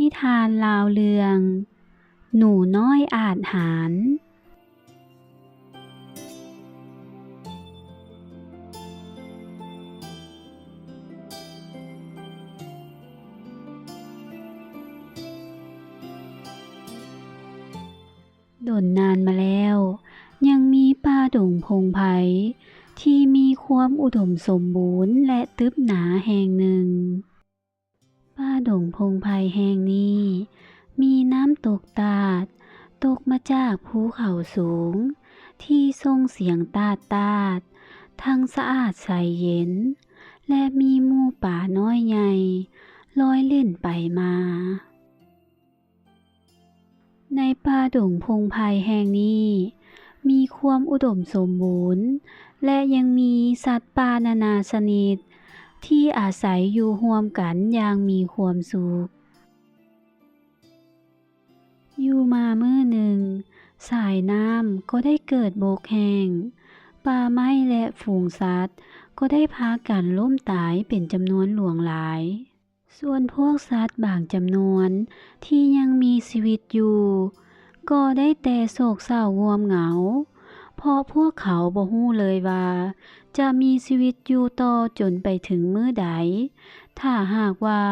นิทานลาวเรือง หนูน้อยอาจหารโดนนานมาแล้ว ยังมีป่าดงพงไผ่ที่มีความอุดมสมบูรณ์และตึบหนาแห่งหนึ่ง ป่าดงพงไผ่แห่งนี้ มีน้ำตกตาด ตกมาจากภูเขาสูง ที่ส่งเสียงตาดตาด ทั้งสะอาดใสเย็น และมีหมู่ป่าน้อยใหญ่ลอยเล่นไปมา ในป่าดงพงไผ่แห่งนี้มีความอุดมสมบูรณ์ และยังมีสัตว์ป่านานาชนิด ที่อาศัยอยู่ร่วมกันอย่างมีความสุข อยู่มาเมื้อหนึ่ง สายน้ำก็ได้เกิดโบกแห้งป่าไม้และฝูงสัตว์ ก็ได้พากันล้มตายเป็นจำนวนหลวงหลาย ส่วนพวกสัตว์บางจำนวนที่ยังมีชีวิตอยู่ ก็ได้แต่โศกเศร้างวมเหงา เพราะพวกเขาบ่ฮู้เลยว่า จะมีชีวิตอยู่ต่อจนไปถึงมื้อใด ถ้าหากว่า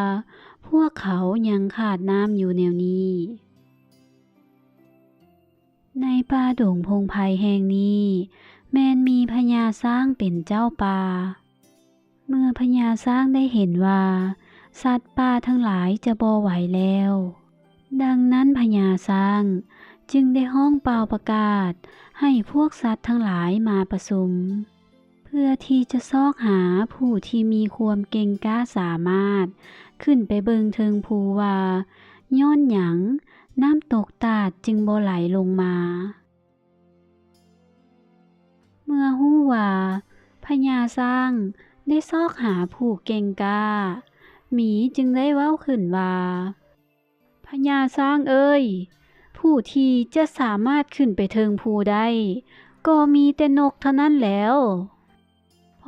พวกเขายังขาดน้ำอยู่แนวนี้ ในป่าดงพงไผ่แห่งนี้ แมนมีพญาช้างเป็นเจ้าป่า เมื่อพญาช้างได้เห็นว่า สัตว์ป่าทั้งหลายจะบ่ไหวแล้ว ดังนั้นพญาช้างจึงได้ห้องเป่าประกาศ ให้พวกสัตว์ทั้งหลายมาประชุม เพื่อที่จะซอกหาผู้ที่มีความเก่งกล้าสามารถ ขึ้นไปเบิงเทิงภูว่าย้อนหยังน้ำตกตาดจึงบ่ไหลลงมา เมื่อฮู้ว่าพญาช้างได้ซอกหาผู้เก่งกล้า หมีจึงได้เว้าขึ้นว่าพญาช้างเอ้ย ผู้ที่จะสามารถขึ้นไปเทิงภูได้ ก็มีแต่นกเท่านั้นแล้ว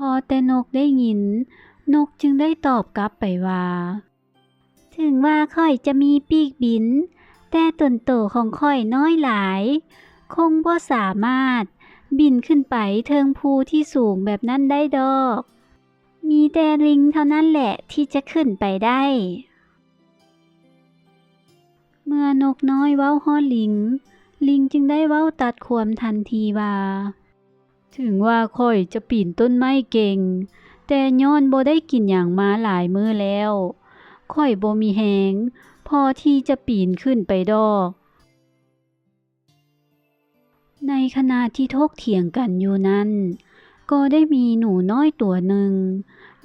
อแต่นกได้ยิน นกจึงได้ตอบกลับไปว่า ถึงว่าค่อยจะมีปีกบิน แต่ตนโตของค่อยน้อยหลาย คงบ่สามารถ บินขึ้นไปเทิงภูที่สูงแบบนั้นได้ดอก มีแต่ลิงเท่านั้นแหละที่จะขึ้นไปได้ เมื่อนกน้อยเว้าฮอดลิง ลิงจึงได้เว้าตัดความทันทีว่า ถึงว่าค่อยจะปีนต้นไม้เก่ง แต่ย้อนบ่ได้กินอย่างมาหลายมื้อแล้วค่อยบ่มีแหง พอที่จะปีนขึ้นไปดอก ในขณะที่ทกเถียงกันอยู่นั้น ก็ได้มีหนูน้อยตัวหนึ่ง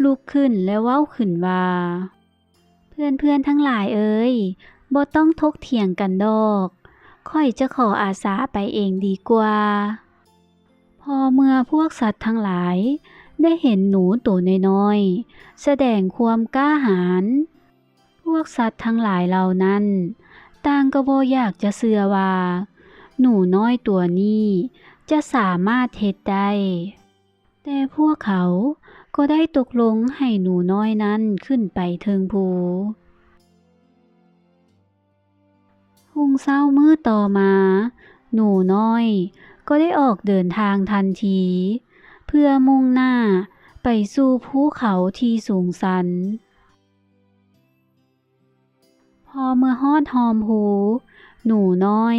ลุกขึ้นและเว้าขึ้นว่า เพื่อนๆทั้งหลายเอ่ยบ่ต้องทกเถียงกันดอก ค่อยจะขออาสาไปเองดีกว่า พอเมื่อพวกสัตว์ทั้งหลาย ได้เห็นหนูตัวน้อยๆแสดงความกล้าหาญพวกสัตว์ทั้งหลายเหล่านั้นต่างก็บ่อยากจะเชื่อว่า หนูน้อยตัวนี้จะสามารถเฮ็ดได้ แต่พวกเขาก็ได้ตกลงให้หนูน้อยนั้นขึ้นไปเทิงภูรุ่งเช้ามือต่อมา หนูน้อย ก็ได้ออกเดินทางทันที เพื่อมุ่งหน้าไปสู่ภูเขาที่สูงสัน พอเมื่อฮอดหอมหู หนูน้อย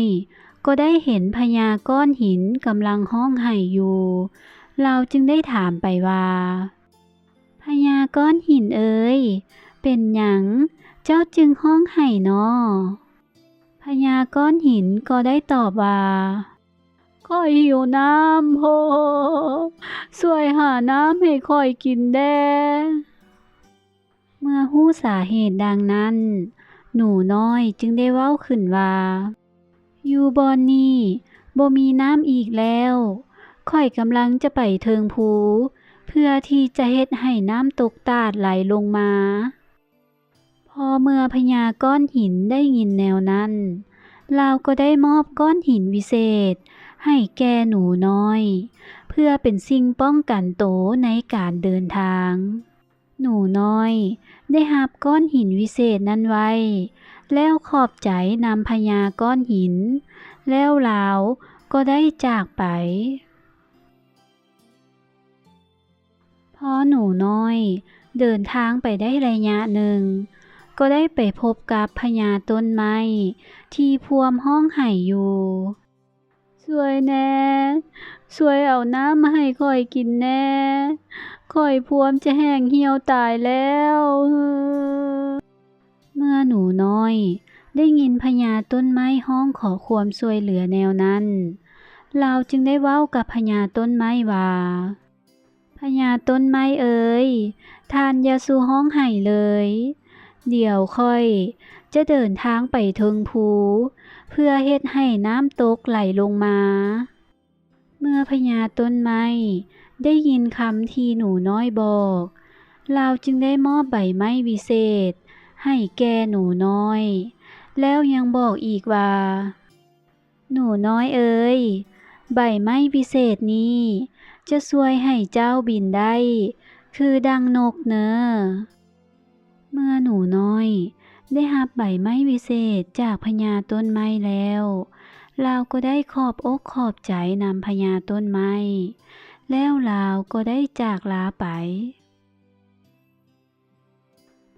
ก็ได้เห็นพญาก้อนหินกำลังห้องไห้อยู่ เราจึงได้ถามไปว่าพญาก้อนหินเอ๋ยเป็นหยัง เจ้าจึงห้องไห้นอพญาก้อนหินก็ได้ตอบว่า ข้อยหิวน้ำโฮช่วยหาน้ำให้ข้อยกินแด่เมื่อฮู้สาเหตุดังนั้น หนูน้อยจึงได้เว้าขึ้นว่า อยู่บอนนี้บ่มีน้ำอีกแล้วข้อยกำลังจะไปเทิงภู เพื่อที่จะเฮ็ดให้น้ำตกตาดไหลลงมา พอเมื่อพญาก้อนหินได้ยินแนวนั้น ลาวก็ได้มอบก้อนหินวิเศษ ให้แก่หนูน้อย เพื่อเป็นสิ่งป้องกันโตในการเดินทาง หนูน้อย ได้หับก้อนหินวิเศษนั้นไว้ แล้วขอบใจนำพญาก้อนหิน แล้วลาวก็ได้จากไปพอหนูน้อย เดินทางไปได้ระยะหนึ่ง ก็ได้ไปพบกับพญาต้นไม้ที่พวมห้องไห่อยู่ สวยแน่สวยเอาน้ำมาให้ค่อยกินแน่ค่อยพวมจะแห้งเหี่ยวตายแล้ว เมื่อหนูน้อย ได้ยินพญาต้นไม้ห้องขอความช่วยเหลือแนวนั้นเราจึงได้เว้ากับพญาต้นไม้ว่าพญาต้นไม้เอ๋ยทานยาสู่ห้องไห้เลย เดี๋ยวค่อย จะเดินทางไปเทิงภู เพื่อเฮ็ดให้น้ำตกไหลลงมา เมื่อพญาต้นไม้ได้ยินคำที่หนูน้อยบอกเราจึงได้มอบใบไม้วิเศษ ให้แกหนูน้อย แล้วยังบอกอีกว่า หนูน้อยเอ๋ยใบไม้วิเศษนี้ จะช่วยให้เจ้าบินได้ คือดังนกเนอเมื่อหนูน้อย ได้รับใบไม้วิเศษจากพญาต้นไม้แล้วเราก็ได้ขอบอกขอบใจนำพญาต้นไม้ แล้วลาวก็ได้จากลาไป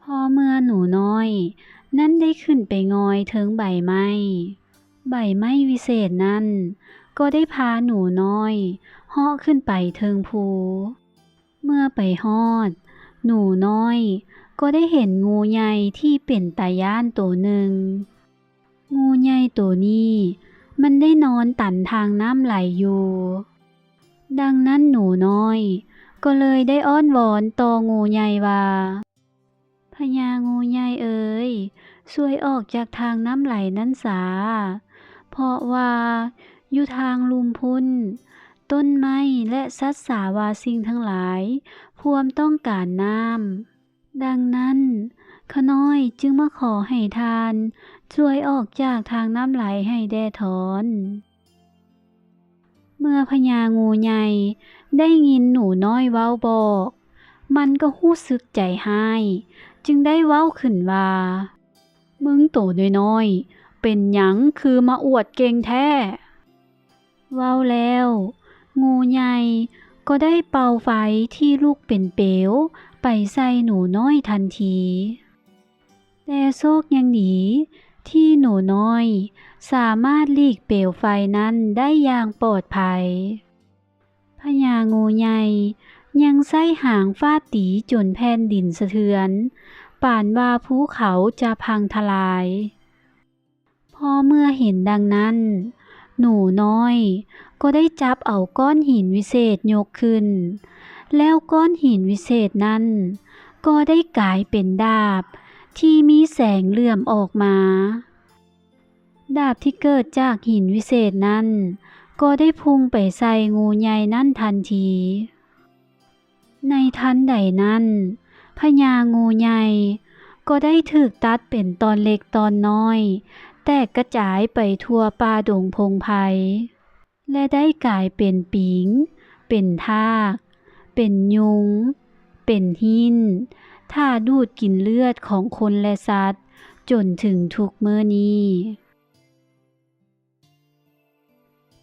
พอเมื่อหนูน้อย นั่นได้ขึ้นไปงอยถึงใบไม้ใบไม้วิเศษนั้น ก็ได้พาหนูน้อยเหาะขึ้นไปเทิงภู เมื่อไปฮอด หนูน้อย ก็ได้เห็นงูใหญ่ที่เป็นตาย่านตัวหนึ่ง งูใหญ่ตัวนี้ มันได้นอนตันทางน้ำไหลอยู่ ดังนั้นหนูน้อย ก็เลยได้อ้อนวอนต่องูใหญ่ว่าพญางูใหญ่เอ๋ยช่วยออกจากทางน้ำไหลนั้นสา เพราะว่าอยู่ทางลุมพุนต้นไม้และสัตว์สาวาสิ่งทั้งหลาย พวมต้องการน้ำ ดังนั้นขน้อยจึงมาขอให้ทาน ช่วยออกจากทางน้ำไหลให้แด่ถอน เมื่อพญางูใหญ่ได้ยินหนูน้อยเว้าบอก มันก็หู้สึกใจหาย จึงได้เว้าขึ้นว่า มึงโตน้อย เป็นหยังคือมาอวดเก่งแท้ เว้าแล้ว งูใหญ่ก็ได้เป่าไฟที่ลูกเป็นเปลว ไปใส่หนูน้อยทันที แต่โชคยังดีที่หนูน้อย สามารถหลีกเปลวไฟนั้นได้อย่างปลอดภัยพญางูใหญ่ยังไส้หางฟาดตีจนแผ่นดินสะเทือน ป่านว่าภูเขาจะพังทลาย พอเมื่อเห็นดังนั้น หนูน้อย ก็ได้จับเอาก้อนหินวิเศษยกขึ้น แล้วก้อนหินวิเศษนั้น ก็ได้กลายเป็นดาบ ที่มีแสงเหลื่อมออกมา ดาบที่เกิดจากหินวิเศษนั้น ก็ได้พุ่งไปใส่งูใหญ่นั่นทันที ในทันใดนั้นพญางูใหญ่ก็ได้ถูกตัดเป็นตอนเล็กตอนน้อย แตกกระจายไปทั่วป่าดงพงไพ และได้กลายเป็นปิง เป็นทาก เป็นยุง เป็นหิน ถ้าดูดกินเลือดของคนและสัตว์ จนถึงทุกเมื่อนี้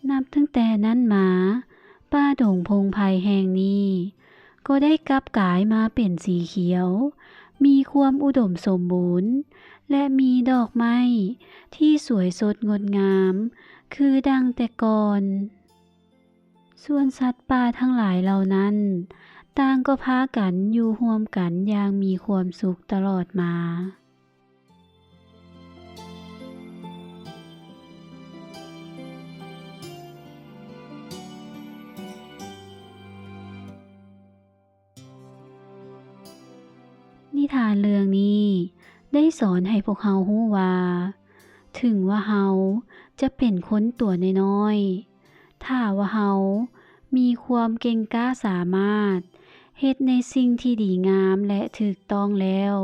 นับตั้งแต่นั้นมา ป้าดงพงไพรแห่งนี้ ก็ได้กลับกลายมาเป็นสีเขียว มีความอุดมสมบูรณ์ และมีดอกไม้ที่สวยสดงดงาม คือดังแต่ก่อน ส่วนสัตว์ป่าทั้งหลายเหล่านั้น ต่างก็พากันอยู่ร่วมกันอย่างมีความสุขตลอดมานิทานเรื่องนี้ได้สอนให้พวกเฮาฮู้ว่า ถึงว่าเฮาจะเป็นคนตัวน้อยๆ ถ้าว่าเฮามีความเก่งกล้าสามารถเฮ็ดในสิ่งที่ดีงามและถูกต้องแล้ว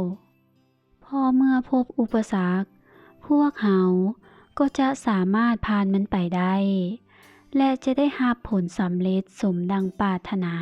พอเมื่อพบอุปสรรค พวกเฮาก็จะสามารถผ่านมันไปได้ และจะได้รับผลสำเร็จสมดังปรารถนา